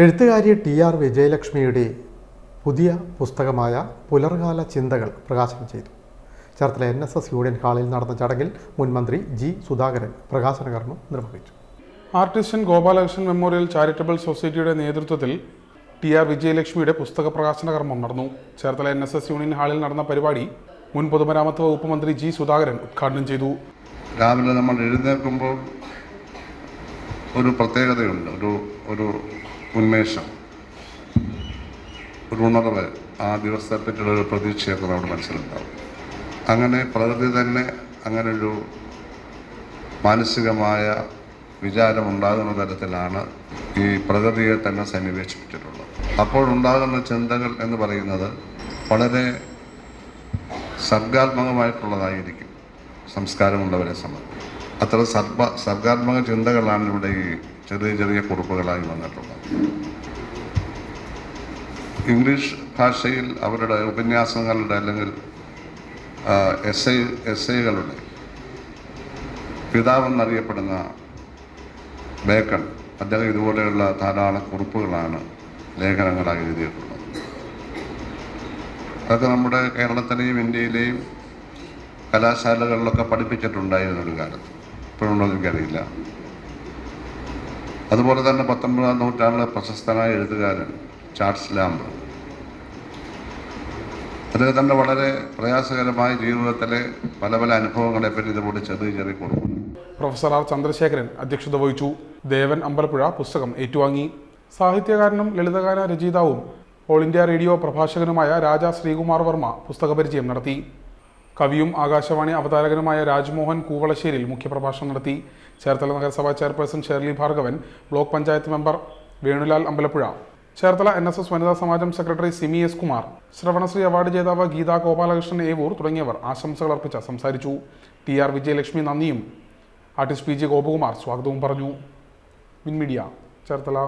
എഴുത്തുകാരി T R വിജയലക്ഷ്മിയുടെ പുതിയ പുസ്തകമായ പുലർകാല ചിന്തകൾ പ്രകാശനം ചെയ്തു. Cherthala N S S union ഹാളിൽ നടന്ന ചടങ്ങിൽ മുൻമന്ത്രി ജി സുധാകരൻ പ്രകാശന കർമ്മം നിർവഹിച്ചു. ആർട്ടിസ്റ്റൻ ഗോപാലകൃഷ്ണൻ മെമ്മോറിയൽ ചാരിറ്റബിൾ സൊസൈറ്റിയുടെ നേതൃത്വത്തിൽ ടി ആർ വിജയലക്ഷ്മിയുടെ പുസ്തക പ്രകാശന കർമ്മം നടന്നു. Cherthala N S S union ഹാളിൽ നടന്ന പരിപാടി മുൻ പൊതുമരാമത്ത് വകുപ്പ് മന്ത്രി ജി സുധാകരൻ ഉദ്ഘാടനം ചെയ്തു. രാവിലെ നമ്മൾ എഴുന്നേൽക്കുമ്പോൾ ഒരു പ്രത്യേകതയുണ്ട്. ഒരു ഒരു ഉന്മേഷം. ഒരു ഉണർവ് ആ ദിവസത്തെ പറ്റിയുള്ള ഒരു പ്രതീക്ഷയൊക്കെ നമ്മുടെ മനസ്സിലുണ്ടാവും. അങ്ങനെ പ്രകൃതി തന്നെ അങ്ങനെ ഒരു മാനസികമായ വിചാരം ഉണ്ടാകുന്ന തരത്തിലാണ് ഈ പ്രകൃതിയെ തന്നെ സന്നിവേശിപ്പിച്ചിട്ടുള്ളത്. അപ്പോഴുണ്ടാകുന്ന ചിന്തകൾ എന്ന് പറയുന്നത് വളരെ സർഗാത്മകമായിട്ടുള്ളതായിരിക്കും. സംസ്കാരമുള്ളവരെ സംബന്ധിച്ച്. അത്ര സർഗ സർഗാത്മക ചിന്തകളാണ് ഇവിടെ ഈ ചെറിയ ചെറിയ കുറിപ്പുകളായി വന്നിട്ടുള്ളത് ഇംഗ്ലീഷ് ഭാഷയിൽ അവരുടെ ഉപന്യാസങ്ങളുടെ അല്ലെങ്കിൽ എസ് ഐ എസ് ഐകളുടെ പിതാവെന്നറിയപ്പെടുന്ന ബേക്കൺ അദ്ദേഹം ഇതുപോലെയുള്ള ധാരാളം കുറിപ്പുകളാണ് ലേഖനങ്ങളായി എഴുതിയിട്ടുള്ളത്. അതൊക്കെ നമ്മുടെ കേരളത്തിലെയും ഇന്ത്യയിലെയും കലാശാലകളിലൊക്കെ പഠിപ്പിച്ചിട്ടുണ്ടായിരുന്നു കാലത്ത്. ഇപ്പോഴുണ്ടോ എനിക്കറിയില്ല. അതുപോലെ തന്നെ പത്തൊമ്പതാം നൂറ്റാണ്ടിലെ പ്രശസ്തനായ എഴുത്തുകാരൻ ചാൾസ് ലാംബ് അദ്ദേഹത്തിന്റെ വളരെ പ്രയാസകരമായ ജീവിതത്തിലെ പല പല അനുഭവങ്ങളെപ്പറ്റി ഇതുപോലെ ചെറിയ ചെറിയ കൊടുക്കുന്നു പ്രൊഫസർ ആർ ചന്ദ്രശേഖരൻ അധ്യക്ഷത വഹിച്ചു. ദേവൻ അമ്പലപ്പുഴ പുസ്തകം ഏറ്റുവാങ്ങി. സാഹിത്യകാരനും ലളിതഗാന രചയിതാവും ഓൾ ഇന്ത്യ റേഡിയോ പ്രഭാഷകനുമായ രാജ ശ്രീകുമാർ വർമ്മ പുസ്തക പരിചയം നടത്തി. കവിയും ആകാശവാണി അവതാരകനുമായ രാജ്മോഹൻ കൂവളശ്ശേരിയിൽ മുഖ്യപ്രഭാഷണം നടത്തി. ചേർത്തല നഗരസഭാ chairperson Shirley Bhargavan block panchayat member Venulal Ambalappuzha. Cherthala N S S Vanitha Samajam secretary Simi S Kumar Sravanasree award ജേതാവ് ഗീതാ ഗോപാലകൃഷ്ണൻ ഏവൂർ തുടങ്ങിയവർ ആശംസകൾ അർപ്പിച്ച സംസാരിച്ചു. ടി ആർ വിജയലക്ഷ്മി നന്ദിയും. ആർട്ടിസ്റ്റ് പി ജി ഗോപകുമാർ സ്വാഗതവും പറഞ്ഞു. മിൻമീഡിയ ചേർത്തല.